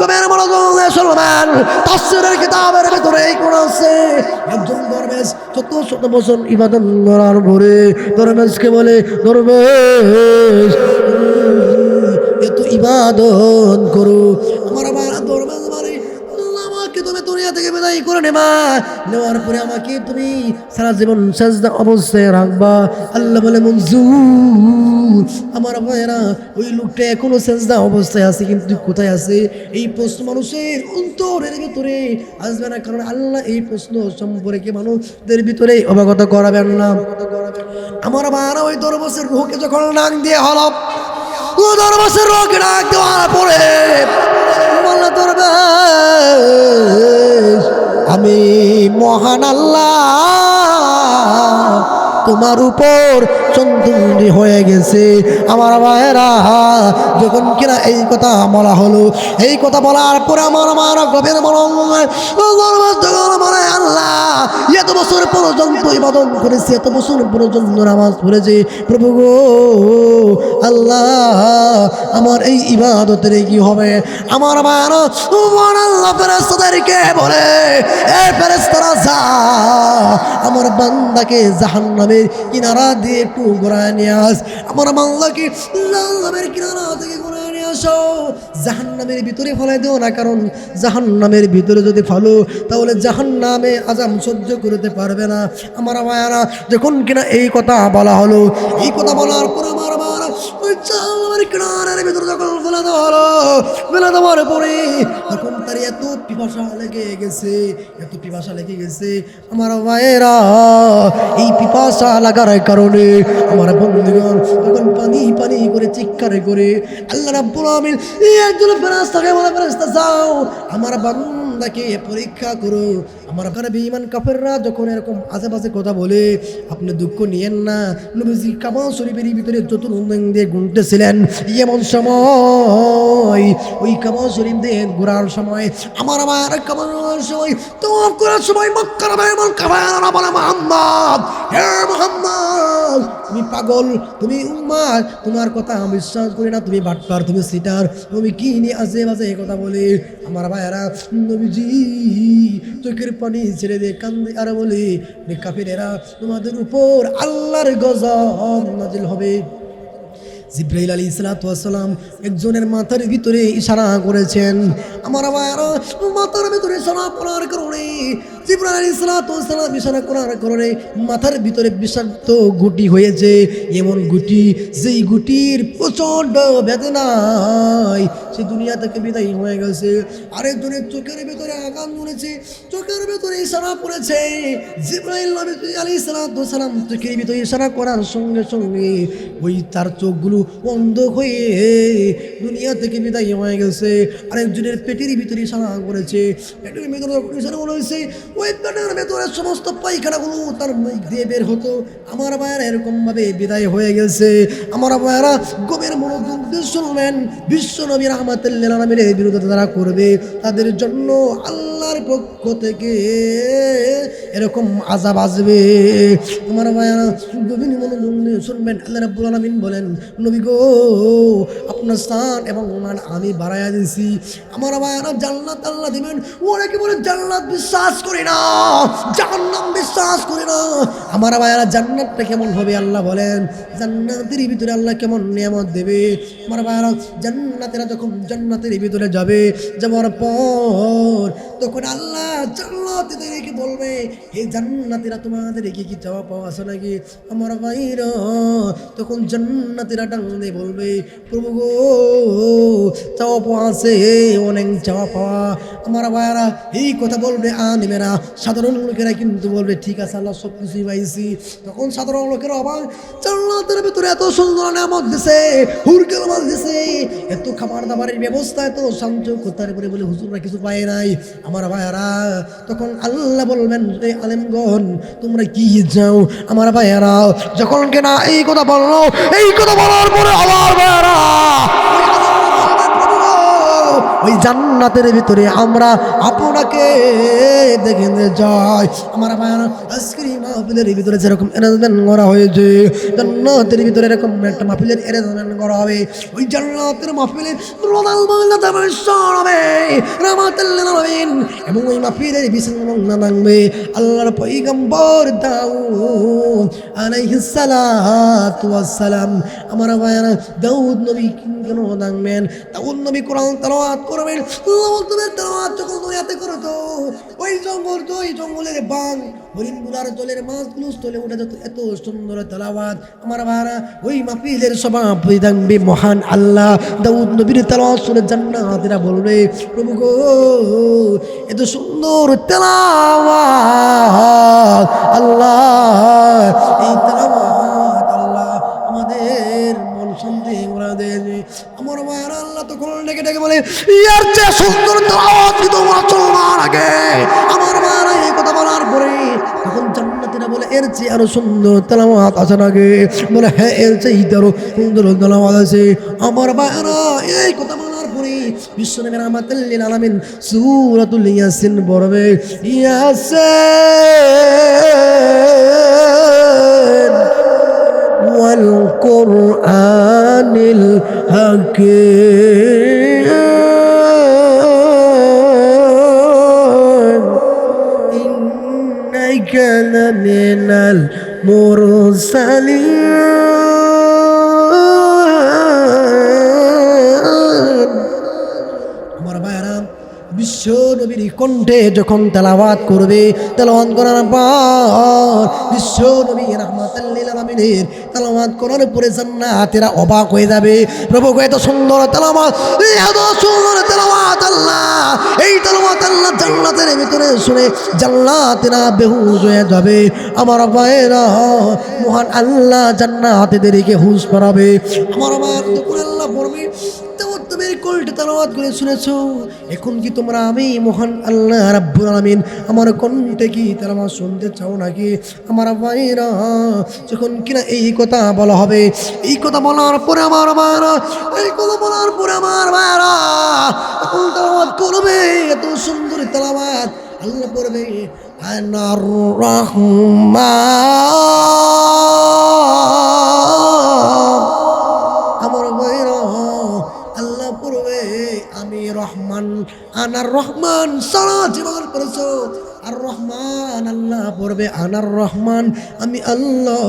গমের মনোযোগ সলমান তাফসিরের কিতাবের ভিতরে এই কোন আছে। একজন দরবেশ চোদ্দ শত বছর ইবাদত করার পরে দরবেশকে বলে, দরবেশ, এত ইবাদত করো করে নেবা। নেওয়ার পরে আমাকে তুমি সারা জীবন সাজদা অবস্থায় রাখবা। আল্লাহ বলে, মঞ্জুর, আমার ভাইয়েরা, ওই লোকটা এখনও সেজদা অবস্থায় আছে, কিন্তু কোথায় আছে? এই প্রশ্ন মানুষের অন্তরের ভিতরে আসবে না, কারণ আল্লাহ এই প্রশ্ন সম্পর্কে মানুষদের ভিতরে অবগত করাবেন না। আমার ভাইয়েরা, ওই দরবসের রুহকে যখন নাক দিয়ে হলো, ও দরবসের রুহকে নাক দেওয়ার পরে, বলল দরবেশ আমি মহান আল্লাহ। তোমার উপর চন্দ্রী হয়ে গেছে। আমার ভাইয়েরা, যখন কিনা এই কথা বলা হলো, এই কথা বলার পরে আমার আমার গভীর মনে আল্লাহ, এত বছর পর্যন্ত ইবাদন করেছে, এত বছর পর্যন্ত নামাজ পড়েছে, প্রভু গো, আল্লাহ, আমার এই ইবাদতের কি হবে? আমার মায়ের আল্লাহ ফেরেস্তাদেরকে বলে, এ ফেরেস্তারা যা, আমার বান্দাকে জাহান্নামের কিনারা দিয়ে একটু ঘোরায় নিয়ে আস। আমার বান্দাকে জাহান্নামের কিনারা থেকে আসো, জাহান্নামের ভিতরে ফেলাই দেও না, কারণ জাহান্নামের ভিতরে যদি ফালো, তাহলে জাহান্নামে আজাম সহ্য করতে পারবে না। আমার মায়ারা যখন কিনা এই কথা বলা হলো, এই কথা বলার পর আমার মায়ারা ওই তখন তার এত পিপাসা লেগে গেছে, এত পিপাসা লেগে গেছে। আমার মায়েরা এই পিপাসা লাগার কারণে আমার বন্ধুগণ তখন পানি পানি করে চিৎকার করে, আল্লাহ রাব্বুল আমিন। এই একজন ফেরেশতাকে বলে, ফেরেশতা, যাও। আমার বান্দাকে পরীক্ষা করো। আমার ঘরে বেঈমান কাফেররা যখন এরকম আশেপাশে কথা বলে, আপনি দুঃখ নিয়েন না। নবীজি কাবা শরীফের ভিতরে চতুর্দিক দিয়ে গুনতেছিলেন, এমন সময়, ওই কাবা শরীফ দিয়ে ঘোরার সময়, আমার আমার কাবার সময় তোমার করার সময় মক্কার বেঈমান কাফেররা বলে, মোহাম্মদ হে মোহাম্মদ, তুমি পাগল, তুমি উম্মাদ তোমার কথা আমি বিশ্বাস করি না, তুমি বাটপার, তুমি সিটার, তুমি কি আজে বাজে এই কথা বলে? আমার ভাইয়ারা, নবীজি, চোখের পানি ছেড়ে দিয়ে কান্দে আর বলে কাফিরেরা, তোমাদের উপর আল্লাহর গজব নাজিল হবে। জিব্রাইল আলী ইসলাতাম একজনের মাথার ভিতরে ইশারা করেছেন, আমার ভাইয়ারা, মাথার ভিতরে ইশারা করার কারণে জিব্রাইল আলী ইসলাতাম ইশারা করার কারণে মাথার ভিতরে বিষাক্ত গুটি হয়েছে। এমন গুটি, যেই গুটির প্রচণ্ড বেদনায় সে দুনিয়া থেকে বিদায় হয়ে গেছে। আরেকজনের চোখের ভিতরে আগাম ধরেছে চোখের ভিতরে ইশারা পড়েছে জিব্রাইল আলী ইসলাতাম চোখের ভিতরে ইশারা করার সঙ্গে সঙ্গে ওই তার চোখগুলো অন্ধ হয়ে দুনিয়া থেকে বিদায় হয়ে গেছে। আরেকজনের পেটের ভিতরে ইশারা করেছে, পেটের ভিতরে ইশারা করেছে। পেটের ভেতরে সমস্ত পায়খানাগুলো তার দিয়ে বের হতো। আমার ভাইয়ারা এরকমভাবে বিদায় হয়ে গেছে। আমার ভাইয়ারা গমের মনোযোগ দিয়ে শুনবেন। বিশ্ব নবী রহমাতুল্লাহ নামের বিরুদ্ধে তারা করবে। তাদের জন্য আল্লাহর পক্ষ থেকে এরকম আজাব আসবে। আমার ভাইয়ারা গভীর মনোযোগ শুনবেন। আল্লাহ রাব্বুল আলামিন বলেন, নবী গো, আপনার স্থান এবং মান আমি বাড়াইয়া দিছি। আমার ভাইয়ারা জান্নাত আল্লাহ দিবেন। ওরা কি বলে জান্নাত বিশ্বাস করি না, জাহান্নাম বিশ্বাস করি না। আমার ভাইয়ারা, জান্নাতটা কেমন হবে আল্লাহ বলেন? জান্নাতের ভিতরে আল্লাহ কেমন নিয়ামত দেবে? আমার ভাইয়ারা, জান্নাতেরা যখন জান্নাতের ভিতরে যাবে, যাওয়ার পর তখন আল্লাহ জান্নাতিদেরকে বলবে, হে জান্নাতিরা, তোমাদের কি কি চাওয়া পাওয়া আছে নাকি? আমার ভাইরা তখন জান্নাতিরা ডাঙ্গে বলবে, প্রভু গো চাওয়া পাওয়া আছে, অনেক চাওয়া পাওয়া। আমার ভাইয়ারা এই কথা বলবে আনিমেরা সাধারণ লোকেরা কিন্তু বলবে, ঠিক আছে, আল্লাহ সব কিছুই পাইছি। তখন সাধারণ লোকেরা আবার জান্নাতের ভিতরে এত সুন্দর নামক দিছে, হুরকেল মাছ দিছে এত খাবার দাবারের ব্যবস্থা, এত শান্ত কোথার পরে বলে, হুজুররা কিছু পায় নাই। আমার ভাইয়ারা, তখন আল্লাহ বলবেন রে আলেমগণ, তোমরা কি যাও? আমার ভাইয়ারা, যখন কেনা এই কথা বলল, এই কথা বলার পরে আমার ভাইয়ারা ওই জান্নাতের ভিতরে আমরা আপনাকে দেখে যাই আমার আজকের মাহফিলের ভিতরে যেরকম অ্যারেঞ্জমেন্ট করা হয়েছে, জান্নাতের ভিতরে এরকম একটা মাহফিলের অ্যারেঞ্জমেন্ট করা হবে। ওই জান্নাতের মাহফিলের রোনাল বাংলা তারপরে হবে রামাতাল্লিল আলামিন। এবং ওই মাহফিলের বিশাল বাংলা থাকবে আল্লাহর পৈগম্বর দাউদ আলাইহিস সালাতু ওয়াস সালাম। আমার ভাইয়ারা, দাউদ নবী কেন থাকবেন দাউদ নবী কোরআন তেলাওয়াত করবেন। দাউদের তেলাওয়াত যখন দুনিয়াতে করতো ওই জঙ্গল তো, ওই জঙ্গলের বাং হরিণগুলার জলের মাছগুলো স্থলে উঠে যেত, এত সুন্দর তেলাওয়াত। আমার ভাইয়ারা ওই মাহফিলের সভাপতি থাকবে মহান আল্লাহ। দাউদ নবীর তেলাওয়াত শুনে জান্নাতীরা বলবে, প্রভু গো, এত সুন্দর তেলাওয়াত, আল্লাহ, এই তেলাওয়াত এটাকে বলে, ইয়ার চেয়ে সুন্দর দাওয়াত কি তোমার চলমান আগে? আমার মারা এই কথা বলার পরে তখন জান্নাতিরা বলে, এর চেয়ে আরও সুন্দর তেলামাত আছে নাকি? বলে হ্যাঁ এর চেয়ে আরও সুন্দর তেলামাত আছে। আমার মায়েরা এই কথা বলার পরে বিশ্বনবী রহমাতুল্লিল আলামিন সূরাতুল ইয়াসিন পড়বে, ইয়াসিন ওয়াল কোরআনিল إنك لمن المرسلين নবীর কণ্ঠে যখন তেলাওয়াত করবে, তেলাওয়াত করার পর বিশ্ব নবী রহমাতাল্লিল আলামিনের তেলাওয়াত করার পরে জান্নাতীরা অবাক হয়ে যাবে। প্রভু এত সুন্দর তেলাওয়াত, এত সুন্দর তেলাওয়াত আল্লাহ। এই তেলাওয়াত আল্লাহ জান্নাতের ভিতরে শুনে জান্নাতীরা বেহুশ হয়ে যাবে। আমার ভাইরা মহান আল্লাহ জান্নাতীদেরকে হুশ করাবে। আমার আমার দুপুর আল্লাহ পড়বে তুমি কোল্ড তালাওয়াত করে শুনেছো? এখন কি তোমরা আমি মহান আল্লাহ রাব্বুল আলামিন আমার কণ্ঠে কি তালাওয়াত শুনতে চাও নাকি? আমার ভাইরা যখন কিনা এই কথা বলা হবে, এই কথা বলার পরে আমার ভাইরা এই কথা বলার পরে আমার ভাইরা তখন তালাওয়াত করবে, এত সুন্দর তালাওয়াত। আল্লাহ পড়বে আনার রহমান রহমান, আনার রহমান, সারা জীবন করেছ। আর রহমান, আল্লাহ পড়বে আনার রহমান। আমি আল্লাহ,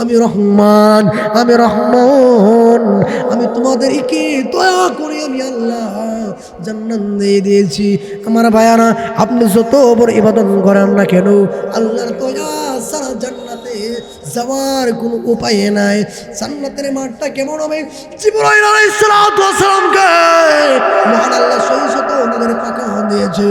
আমি রহমান আমি রহমান। আমি তোমাদের কি দয়া করি আমি আল্লাহ জান্নাত দিয়ে দিয়েছি। আমার ভাইয়ারা, আপনি যত বড় ইবাদত করেন না কেন, আল্লাহর দয়া যাওয়ার কোনো উপায় নাই। জান্নাতের মাঠটা কেমন হবে? জিবরাইল মহান আল্লাহ সহিষ্ণুত নূরের পাকা দিয়েছে।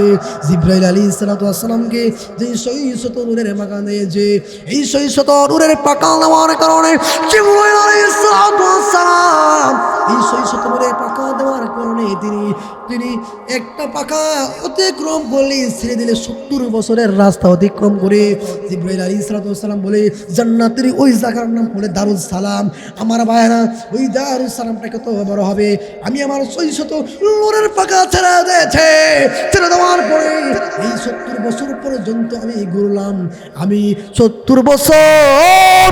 জিব্রাইল আলাইহিস সালাতু ওয়াস সালামকে যে সহিষ্ণুত নূরের পাকা দিয়েছে, এই সহিষ্ণুত নূরের পাকা নেওয়ার কারণে জিব্রাইল আলাইহিস সালাতু ওয়াস সালাম এই নূরের পাকা দেওয়ার কারণে তিনি তিনি একটা পাকা অতিক্রম করলে ছেড়ে দিলে সত্তর বছরের রাস্তা অতিক্রম করে। জিব্রাইল আলী সালাতাম বলে, জান্নাতের ওই জায়গার নাম বলে দারুল সালাম। আমার ভাইরা ওই দারুল সালামটা কত বড় হবে। আমি আমার শত লোরের পাকা ছেড়ে দিয়েছে, ছেড়ে দেওয়ার পরে এই সত্তর বছর পর্যন্ত আমি ঘুরলাম আমি সত্তর বছর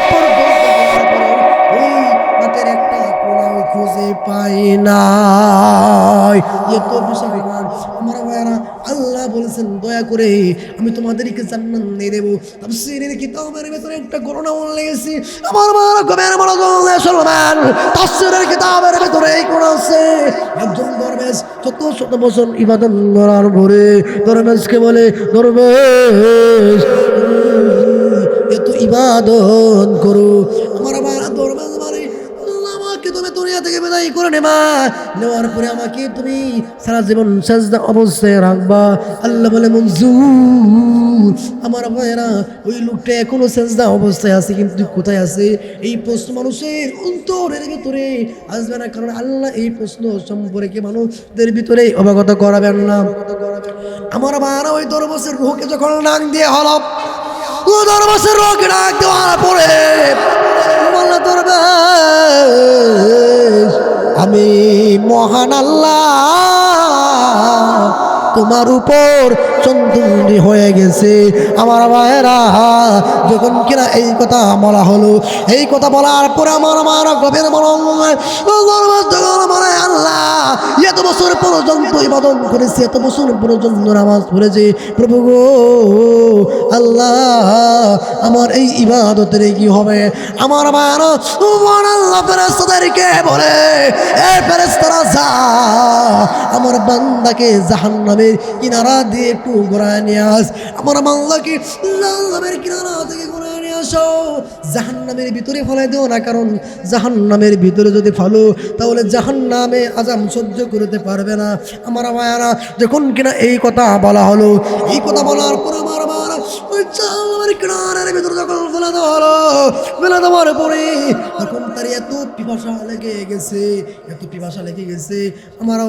পাই নাই। এত বিশাল বিমান আমার ভাইয়ারা, আল্লাহ বলেছেন, দয়া করে আমি তোমাদেরকে জান্নাত দিয়ে দেবো তাফসীরের কিতাবের ভেতরে একটা ঘটনা উল্লেখ গেছে আমার মারা গবের বড় গলে সলমান তাফসীরের কিতাবের ভেতরে এই কোন আছে? একজন দরবেশ যত শত বছর ইবাদত করার পরে দরবেশকে বলে, দরবেশ এত ইবাদত করো। আমার বিদায় করে নেবা। নেওয়ার পরে আমাকে তুমি সারা জীবন সাজদা অবস্থায় রাখবা। আল্লাহ বলে, মঞ্জুর, আমার ভাইয়েরা, ওই লোকটা এখনও সাজদা অবস্থায় আছে, কিন্তু কোথায় আছে? এই প্রশ্ন মানুষের অন্তরের ভিতরে আসবে না, কারণ আল্লাহ এই প্রশ্ন সম্পর্কে মানুষদের ভিতরে অবগত করাবেন না। আমার ভাইয়েরা, ওই দরবসের রুহকে যখন নাক দিয়ে হলো, ও দরবসের রুহকে ডাক দেওয়ার পরে বলল, দরবেশ আমি মহান আল্লাহ। তোমার উপর চন্দ্রী হয়ে গেছে। আমার ভাইয়েরা, যখন কিনা এই কথা বলা হলো, এই কথা বলার পরে আমার আমার গভীর মনে আল্লাহ, এত বছর পর্যন্ত ইবাদন করেছি, এত বছর পর্যন্ত নামাজ পড়েছি। প্রভু গো, আল্লাহ, আমার এই ইবাদতের কি হবে? আমার মায়ের আল্লাহ ফেরেস্তাদেরকে বলে, এ ফেরেস্তারা যা, আমার বান্দাকে জাহান্নামের কিনারা দিয়ে একটু ঘোরায় নিয়ে আস। আমার মাল্লাকে লাল আলমের কিনারা থেকে ঘোরায় নিয়ে আসো। জাহান্নামের ভিতরে ফেলাই দেও না, কারণ জাহান্নামের ভিতরে যদি ফালো, তাহলে জাহান্নামে আজাম সহ্য করতে পারবে না। আমার মায়ারা যখন কিনা এই কথা বলা হলো, এই কথা বলার পর আমার মায়ারা পিপাসা লেগে গেছে পিপাসা লেগে গেছে আমার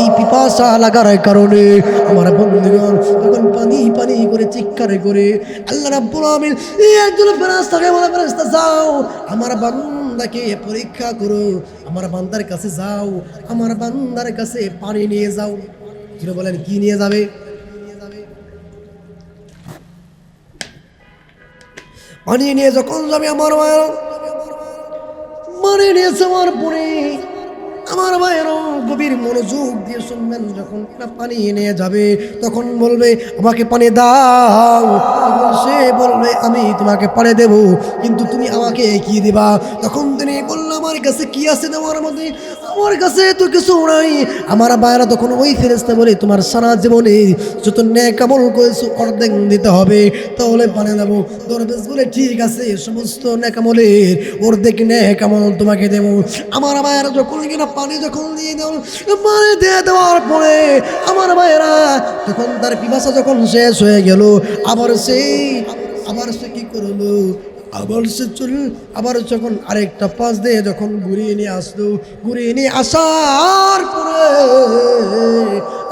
এই পিপাসা লাগার কারণে আমার বন্ধুগণ পানি পানি করে চিৎকার করে, আল্লাহ রাব্বুল একজন যাও আমার বান্দাকে পরীক্ষা করো আমার বান্দার কাছে যাও, আমার বান্দার কাছে পানি নিয়ে যাও। বলেন, কি নিয়ে যাবে? পানি নিয়ে যখন যাবে আমার মায়ের মানে নিয়ে যাওয়ার পরে। আমার মায়েরও গভীর মনোযোগ দিয়ে শুনবেন, যখন পানি এনে যাবে, তখন বলবে, আমাকে পানি দাও। সে বলবে, আমি তোমাকে পানি দেব, কিন্তু তুমি আমাকে কি দিবা? তখন তিনি বলল আমার কাছে কি আছে দেওয়ার মধ্যে? আমার কাছে তো কিছু নাই। আমার বাইরা তখন ওই ফেরেস্তা বলে, তোমার সারা জীবনে যত ন্যাক আমল করেছ, অর্ধেক দিতে হবে। তাহলে পানি দেবো দরবেশ বলে, ঠিক আছে সমস্ত ন্যাক আমলের অর্ধেক ন্যাক আমল তোমাকে দেবো। আমার মায়েরা যখন কিনা পানি যখন দিয়ে দেওয়া পানি দিয়ে দেওয়ার পরে আমার মায়েরা তখন তার পিপাসা যখন শেষ হয়ে গেল, আবার সেই আবার সে কি করল? আবার সে চুল, আবার যখন আরেকটা পাশ দিয়ে যখন ঘুরিয়ে নিয়ে আসলো, ঘুরিয়ে নিয়ে আসার পরে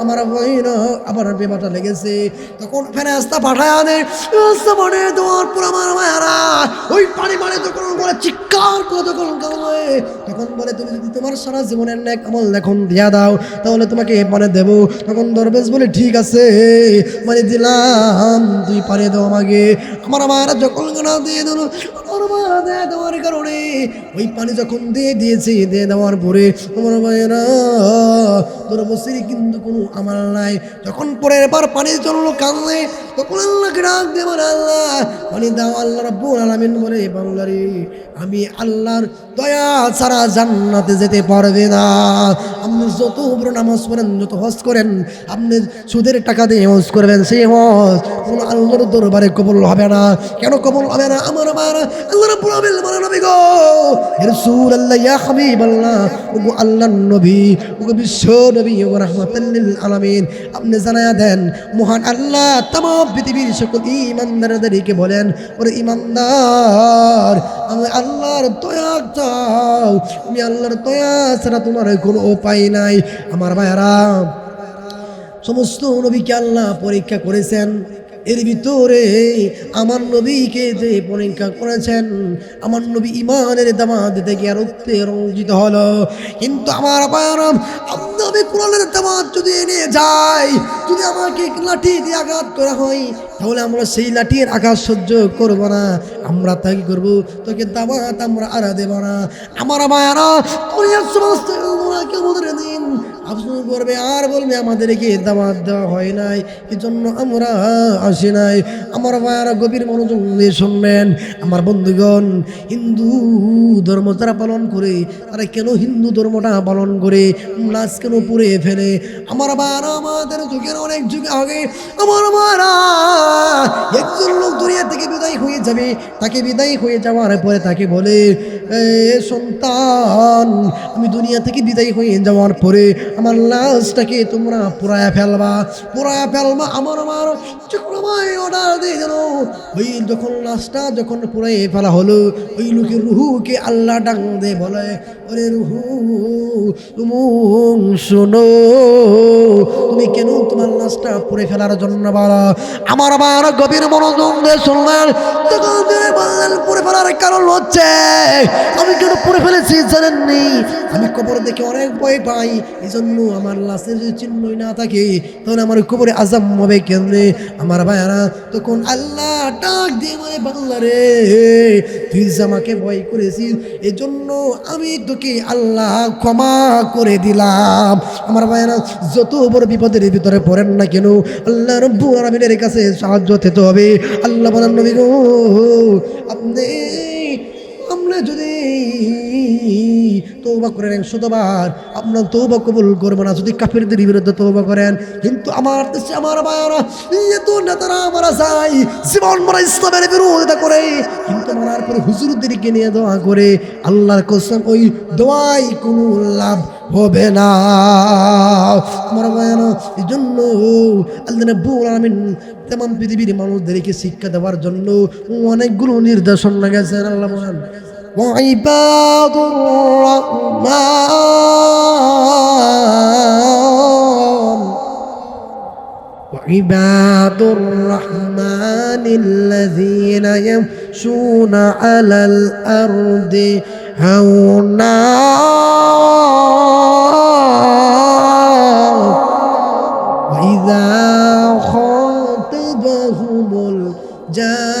আমার বহিনা আবার বেমাটা লেগেছে। তখন ফেরাস্তা পাঠায় আনে রাস্তা পাঠিয়ে দেওয়ার পর আমার মায়েরা ওই পানি মানে যখন বলে চিৎকার করে কামড়ে তখন বলে, তুমি যদি তোমার সারা জীবনের ন্যাক আমল এখন দিয়া দাও, তাহলে তোমাকে মানে দেব। তখন দরবেশ বলে, ঠিক আছে মানে দিলাম, তুই পারে দাও আমাকে। আমার মায়েরা যখন না দিয়ে দিল আমার মায়েরা দেওয়ার কারণে ওই পানি যখন দিয়ে দিয়েছে, দিয়ে দেওয়ার পরে আমার মায়েরা তোর বসে কিন্তু কোনো আমার নাই। যখন পরের বার পানি চলল কান্দে তখন আল্লাহকে ডাক দেবার আল্লাহ, পানি দাও, আল্লাহ রব্বুল আলামিন বলে বাংলারে আমি আল্লাহর দয়া ছাড়া জান্নাতে যেতে পারবে না আপনি যত উপর নামাজ পড়েন যত হজ করেন আপনি সুদের টাকা দিয়ে হজ করবেন সেই হজ কোনো আল্লাহর দরবারে কবল হবে না কেন কবল হবে না আমার আমার আল্লাহ রাব্বুল আলামিন বলে নবী গো হে রাসূলুল্লাহ ইয়া হাবিবাল্লাহ ওগো আল্লাহর নবী ওগো বিশ্ব নবী ওগো রাহমাতাল লিল আলামিন আপনি জানায়া দেন মহান আল্লাহ तमाम পৃথিবীর সকল ইমানদারদেরকে বলেন ওরে ইমানদার আমি আল্লাহর দয়া চাও। আমি আল্লাহর দয়া ছাড়া তোমার কোনো উপায় নাই। আমার ভাইয়ারা, সমস্ত নবীকে আল্লাহ পরীক্ষা করেছেন। এর ভিতরে আমার নবীকে যে পরীক্ষা করেছেন, আমার নবী ইমানের দামাত থেকে আর উঠতে রঞ্জিত হলো। কিন্তু আমার বায়ারাম আমি কোরআনের দামাত যদি এনে যাই যদি আমাকে লাঠি দিয়ে আঘাত করা হয়, তাহলে আমরা সেই লাঠির আঘাত সহ্য করব না। আমরা তাকে করব? তোকে দামাত আমরা আর দেব না। আমার সমস্ত আমাদের দিন? আফসোস করবে, আর বলবে, আমাদেরকে দামাত দেওয়া হয় নাই এই জন্য আমরা আসি নাই। আমার মায়েরা গভীর মনোযোগ দিয়ে শুনবেন। আমার বন্ধুগণ, হিন্দু ধর্ম যারা পালন করে, তারা কেন হিন্দু ধর্মটা পালন করে? নাচ কেন পুড়ে ফেলে? আমার মায়েরা আমাদের যুগের অনেক যুগে আগে, আমার মায়েরা একজন লোক দুনিয়া থেকে বিদায় হয়ে যাবে, তাকে বিদায় হয়ে যাওয়ার পরে তাকে বলে, "এ সন্তান, আমি দুনিয়া থেকে বিদায় হয়ে যাওয়ার পরে আমার লাশটাকে তোমরা পুরায়া ফেলবা পুরায়া ফেলবা, আমার আমার চক্রমায় অর্ডার দিয়ে দিল ওই যখন লাশটা যখন পুরাই ফেলা হলো, ওই লোকের রুহুকে আল্লাহ ডাক দিয়ে বলে, ওরে রুহু তুমুং শোনো, তুমি কেন তোমার লাশটা পুড়ে ফেলার জন্য বলো? আমার আবার গভীর মনোযোগ দিয়ে শুনলেন তখন বললেন ফেলার কারণ হচ্ছে, আমি কেন পুড়ে ফেলেছি জানেননি? আমি কবর দেখে অনেক ভয় পাই, এই জন্য আমার লাশের যদি চিহ্নই না থাকে, তাহলে আমার কবরে আজাম হবে কেমনে? আমার ভাইয়ারা, তখন আল্লাহ ডাক দিয়ে মানে বাংলা রে, তুই আমাকে ভয় করেছিস, এজন্য আমি তোকে আল্লাহ ক্ষমা করে দিলাম। আমার ভাইয়ারা, যত বড় বিপদের ভিতরে পড়েন না কেন, আল্লাহ রব্বুল আলমিনের কাছে সাহায্য পেতে হবে। আল্লাহ বলেন, নবী গো, আপনি আমরা যদি তৌবা করেন একশতবার আপনার তৌবা কবুল করব না। যদি কাফেরদের বিরুদ্ধে তৌবা করেন, কিন্তু আমার দেশে আমার বায়রা এত নেতারা মারা যায়, জীবন মারা ইসলামের বিরোধিতা করে। কিন্তু মারার পরে হুজুরদেরকে নিয়ে দোয়া করে, আল্লাহর কসম, ওই দোয়াই কোনো লাভ হবে না। এই জন্য আল্লাহ রব্বুল আলামিন তেমন পৃথিবীর মানুষদেরকে শিক্ষা দেওয়ার জন্য অনেকগুলো নির্দেশন গেছেন আল্লাহ وعباد الرحمن. وعباد الرحمن الذين يمشون على الأرض هونا. وإذا خاطبهم الجاهلون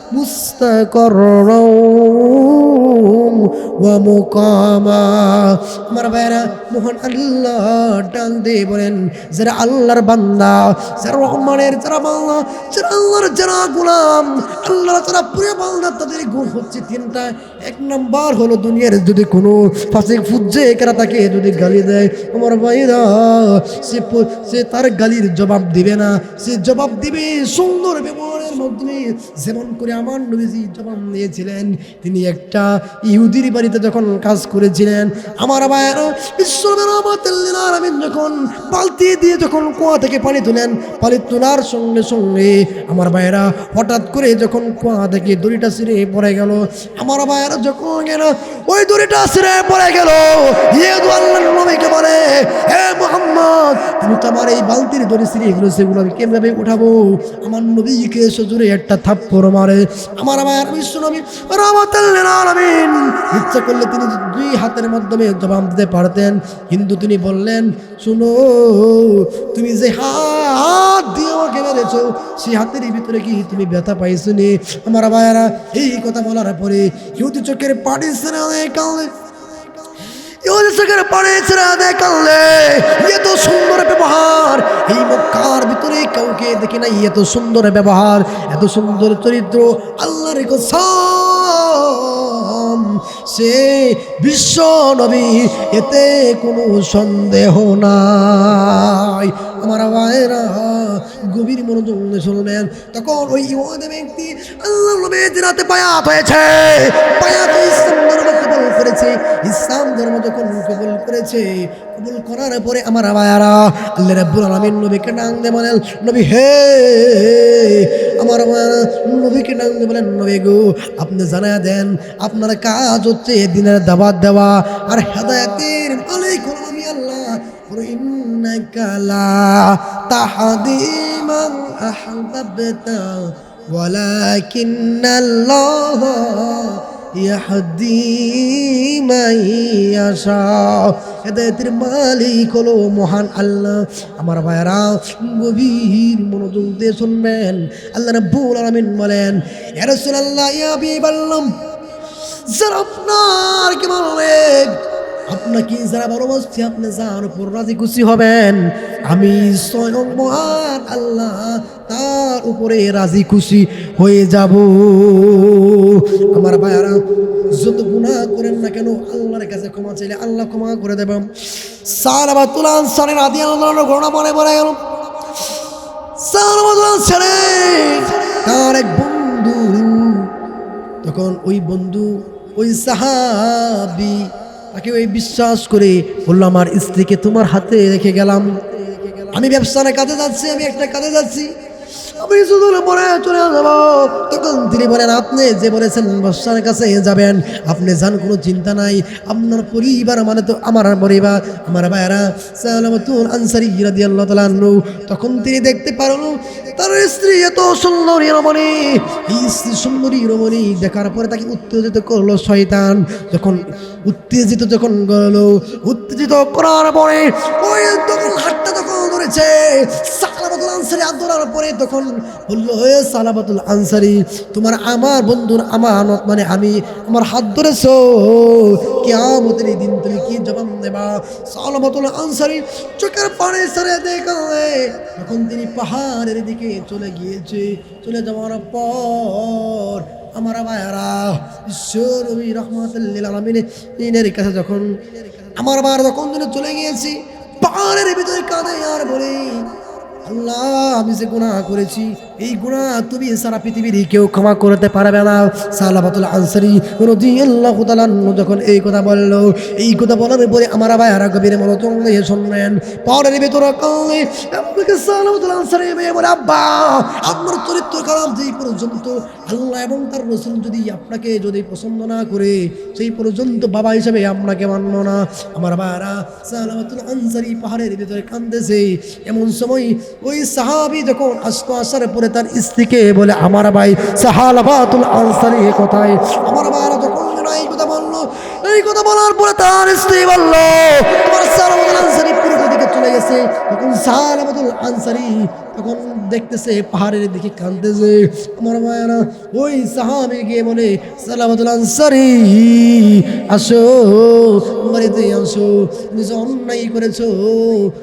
মুস্তাকর মোহন আল্লাহ আল্লাহর বান্দা তাদের গুণ হচ্ছে এক নম্বর দুনিয়ার যদি কোনো তাকে যদি গালি দেয়, আমার ভাইরা সে সে তার গালির জবাব দিবে না। সে জবাব দিবে সুন্দর ব্যবহারের মধ্যে যেমন করে আমার নবীজি জবাব নিয়েছিলেন তিনি একটা ইহুদির বাড়িতে যখন কাজ করেছিলেন, আমার ভাইয়েরা আলামিন যখন বালতি দিয়ে যখন কুয়া থেকে পানি তুলেন, পানি তোলার সঙ্গে সঙ্গে আমার ভাইয়েরা হঠাৎ করে যখন কুয়া থেকে দড়িটা ছিঁড়ে পড়ে গেল, আমার ভাইয়েরা যখন গেল ওই দড়িটা ছিঁড়ে পড়ে গেল। নবীকে বলে, হে মোহাম্মদ, তুমি তো আমার এই বালতির দড়ি ছিঁড়ে এগুলো সেগুলো আমি কেমভাবে উঠাবো? আমার নবীকে সজুরে একটা থাপ্পড় মারে আমার আমার বিশ্ব নবী রহমতুল্লিল আলামিন। ইচ্ছা করলে তিনি দুই হাতের মাধ্যমে জবাব দিতে পারতেন। কিন্তু তিনি বললেন, শুনো, তুমি যে হাত দিয়ে আমাকে মেরেছ সেই হাতের ভিতরে কি তুমি ব্যথা পাইছো নি? আমার ভাইয়ারা, এই কথা বলার পরে ইহুদি চোখের পাটি ছেড়ে অনেক চোখের পানি ছেড়ে অনেক কাঁদলে। এত সুন্দর ব্যবহার। এই মক্কার ভিতরে কাউকে দেখি নাই, এত সুন্দর ব্যবহার, এত সুন্দর চরিত্র, আল্লাহর কসম। সে বিশ্ব নবী, এতে কোনো সন্দেহ নাই। আমার ভাইরা গভীর মনোযোগ দিয়ে শুনবেন তখন ওই ইহুদি ব্যক্তি আল্লাহ রাতে পায়াত হয়েছে। পায়াত ইসলাম ধর্ম কবুল করেছে। ইসলাম ধর্ম যখন কবুল করেছে, কবুল করার পরে আমার ভাইয়ারা আল্লাহ রাব্বুল আলামিন নবীকে ডাক দিয়ে বলেন, নবী হে, আমার ভাইয়ারা নবীকে ডাক দিয়ে বলেন, নবী গো, আপনি জানা দেন, আপনার কাজ হচ্ছে দিনের দাবাত দেওয়া। আর হেদায়েতের মালিক আমি আল্লাহ। وإنك لا تهدي من أحببت ولكن الله يهدي من يشاء হেদায়তের মালিক হলো মহান আল্লাহ আমার ভাইরা গভীর মনোযোগ দিয়ে শুনবেন আল্লাহ রাব্বুল আলামিন বলেন ইয়া রাসূলুল্লাহ ইয়া হাবিবাল্লাহ যারা আপনার কি বলবে আপনাকে যারা ভালোবাসছে আপনি যার উপর রাজি খুশি হবেন? আমি স্বয়ং মহান আল্লাহ, তার উপরে রাজি খুশি হয়ে যাব। আমার ভাইয়ারা, যত গুণা করেন না কেন, আল্লাহর কাছে ক্ষমা চাইলে আল্লাহ ক্ষমা করে দেবেন সারাবা তুলান সারের আদি আল্লাহর ঘটনা মনে পড়ে গেল। তুলান ছেড়ে তার এক বন্ধু। তখন ওই বন্ধু, ওই সাহাবি তাকে ওই বিশ্বাস করে বলল, আমার স্ত্রীকে তোমার হাতে রেখে গেলাম। আমি ব্যবসার কাজে যাচ্ছি, আমি একটা কাজে যাচ্ছি। আমি শুধু পরে চলে যাব। তখন তিনি বলেন, আপনি যে বলেছেন ব্যবসার কাছে যাবেন, আপনি যান, কোনো চিন্তা নাই। আপনার পরিবার মানে তো আমার পরিবার, আমার ভাইয়েরা। সালামাতুল আনসারি রাদি আল্লাহ তালু তখন তিনি দেখতে পারল, তার স্ত্রী এত সুন্দরী রমণী। এই স্ত্রী সুন্দরী রমণী দেখার পরে তাকে উত্তেজিত করল শয়তান। যখন উত্তেজিত যখন করল উত্তেজিত করার পরে ওই তখন হাতটা তখন ধরেছে। সালাবাতুল আনসারি হাত পরে তখন বলল, হে সালাবাতুল আনসারি, তোমার আমার বন্ধুর আমানত মানে আমি আমার হাত ধরেছো, কেয়ামতের এই দিন তুমি কি জবাব দেবা? সালাবাতুল আনসারি চোখের পানি সরে দেখলে, তখন তিনি পাহাড়ের দিকে চলে গিয়েছে। চলে যাওয়ার পর আমার ভাইয়ারা, ঈশ্বর রবি রহমতুল্লিল আলমিনের কাছে যখন, আমার বার যখন চলে গিয়েছি, পাহাড়ের ভিতরে কাঁদে আর বলে আল্লাহ আমি যে গুণা করেছি এই গুনাহ তুমি সারা পৃথিবীর কেউ ক্ষমা করতে পারবে না। সালাবাতুল আনসারি রদি আল্লাহ যখন এই কথা বলল, এই কথা বলার পরে আমার ভাই আর গভীর মনোতন দিয়ে শুনলেন। পরের ভেতরে কালে আপনাকে সালাবাতুল আনসারি বলে, আব্বা, আপনার চরিত্র খারাপ, যেই পর্যন্ত আল্লাহ এবং তার রসুল যদি আপনাকে যদি পছন্দ না করে, সেই পর্যন্ত বাবা হিসেবে আপনাকে মানল না। আমার বাবারা সালাবাতুল আনসারি পাহাড়ের ভিতরে কান্দেছে এমন সময় ওই সাহাবি যখন আসতো আসার পরে তার স্ত্রীকে বলে, আমার ভাই সাহালাবাতুল আনসারি, এ কথায়? আমার বাবারা যখন এই কথা বলল, এই কথা বলার পরে তার স্ত্রী বলল, আমার সালাবাতুল আনসারি পুরো দিকে চলে গেছে। তখন সালাবাতুল আনসারি তখন দেখতেছে, পাহাড়ের দিকে কাঁদতেছে। আমার মায়েরা ওই সাহাবি গিয়ে বলে সালামাতুল আনসারি, আসো, বাড়িতে আসো তুমি যে অন্যায় করেছ,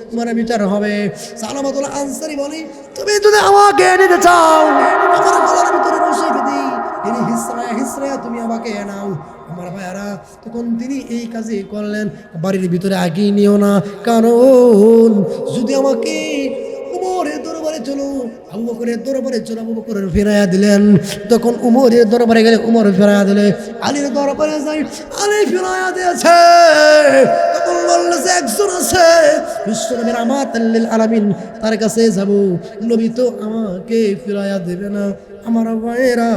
তোমার বিচার হবে। সালামাতুল আনসারি বলে তুমি যদি আমাকে নিতে চাও, আমার গলার ভিতরে বসে দিদি তিনি হিসরায় হিসরায় তুমি আমাকে নাও। আমার ভাইয়ারা, তখন তিনি এই কাজে করলেন। বাড়ির ভিতরে আগিয়ে নিও না। কারণ, যদি আমাকে বকরের দরবারে আবু বকরের ফেরাইয়া দিলেন। তখন উমরের দরবারে গেলে উমর ফেরাইয়া দিলে, আলীর দরবারে যাই, আলী ফেরাইয়া দিয়েছে। তখন বলল যে একজন আছে। বিশ্ব নবীর আমাত আলামিন, তার কাছে যাব। নবী তো আমাকে ফিরাইয়া দেবে না। আমার ভাইয়েরা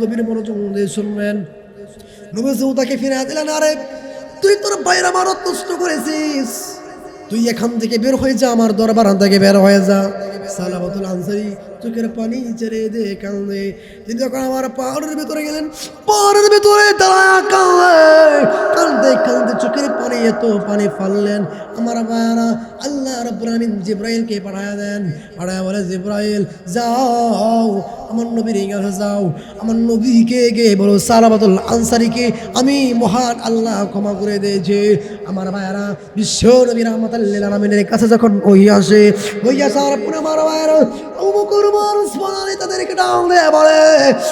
গভীর মনোযোগ দিয়ে শুনবেন। নবী তাকে ফিরাইয়া দিলেন, আরে, তুই তোর বাইরা মারত নষ্ট করেছিস। তুই এখান থেকে বের হয়ে যা, আমার দরবার থেকে বের হয়ে যা। সালাবতুল আনসারি চোখের পানি ছেড়ে দে কান্দে তিনি যখন আমার পাহাড়ের ভেতরে গেলেন। পাহাড়ের ভেতরে দাঁড়ায় কান্দে কান্দে কান্দে চোখের পানি এত পানি ফাললেন। আমার বায়ারা আল্লাহ রব্বুল আমিন জিব্রাইলকে পাঠায় দেন। পাঠায় বলে, জিব্রাইল, যাও, আমার নবীর কাছে যাও। আমার নবীকে গে বলো সালাবাতুল আনসারিকে আমি মহান আল্লাহ ক্ষমা করে দিয়েছে। আমার ভাইয়ারা বিশ্ব নবী রহমতাল্লিল আলমিনের কাছে যখন ওই আসে ওই আসার পরে আমার ভাইয়ারা অমুকুর মানুষ বলারে তাদেরকে ডাল দেয় বলে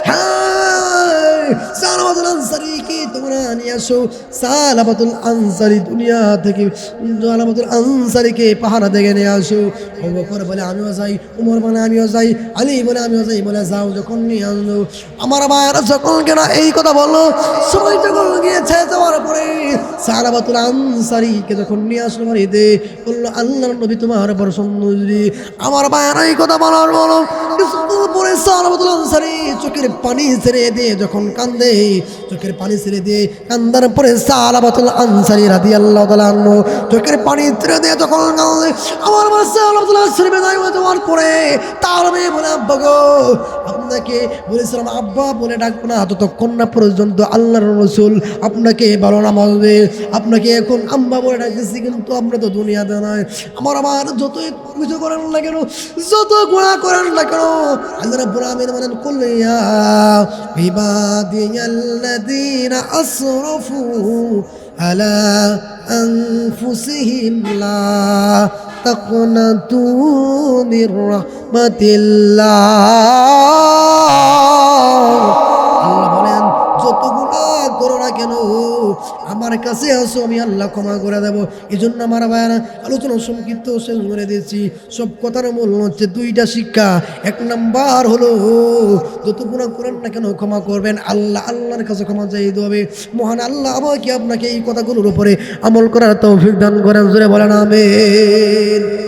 হ্যাঁ সালাবাতুল আনসারিকে তোমরা নিয়ে আসো। সালাবাতুল আনসারি দুনিয়া থেকে সালাবাতুল আনসারিকে পাহারা দেখে নিয়ে আসো। অবকর বলে, আমিও যাই। উমর বলে, আমিও যাই। আলী বলে, আমিও যাই। বলে, যাও যখন নিয়ে আনলো আমার ভাইয়ারা যখন কেনা এই কথা বলল, সবাই যখন গিয়েছে যাওয়ার পরে সালাবাতুল আনসারিকে যখন নিয়ে আসলো বাড়িতে, বলল আল্লাহ নবী তোমার বড় সুন্দরী আমার ভাইয়ারা এই কথা বলার বলো পরে সালাবাতুল আনসারি চোখের পানি ছেড়ে দিয়ে যখন কান্দে, চোখের পানি ছেড়ে দিয়ে কান্দার পরে সালাবাতুল আনসারি রাদি আল্লাহ চোখের পানি ছেড়ে দিয়ে কান্দে আমার সালাবাতুল আনসারি বেদায় হয়ে যাওয়ার পরে, তার মেয়ে বলে, আব্বা গো, আপনাকে বলেছিলাম, আব্বা বলে ডাকবো না ততক্ষণ না পর্যন্ত আল্লাহর রসুল আপনাকে ভালো না বলবে আপনাকে এখন আম্মা বলে ডাকতেছি, কিন্তু আমরা তো দুনিয়াতে নয় আমার আমার যতই কিছু করেন না কেন যত গুণা করেন না কেন, আল্লাহ রাব্বুল আলামিন বলেন, কুল ইয়া ইবাদিয়াল্লাযীনা আসরাফু আলা আনফুসিহিম লা তাকনাতু মির রাহমাতিল্লাহ আল্লাহ বলেন যত গুণা করো না কেন আমার কাছে আসো, আমি আল্লাহ ক্ষমা করে দেবো। এই জন্য আমার ভাইয়ারা, আলোচনা সংক্ষিপ্ত শেষ করে দিয়েছি। সব কথার মূল হচ্ছে দুইটা শিক্ষা। এক নাম্বার হলো, যত গুণা করেন না কেন ক্ষমা করবেন? আল্লাহ আল্লাহর কাছে ক্ষমা চাইতে হবে। মহান আল্লাহ আমাকে আপনাকে এই কথাগুলোর উপরে আমল করার তৌফিক দান করেন। জোরে বলেন, আমেন।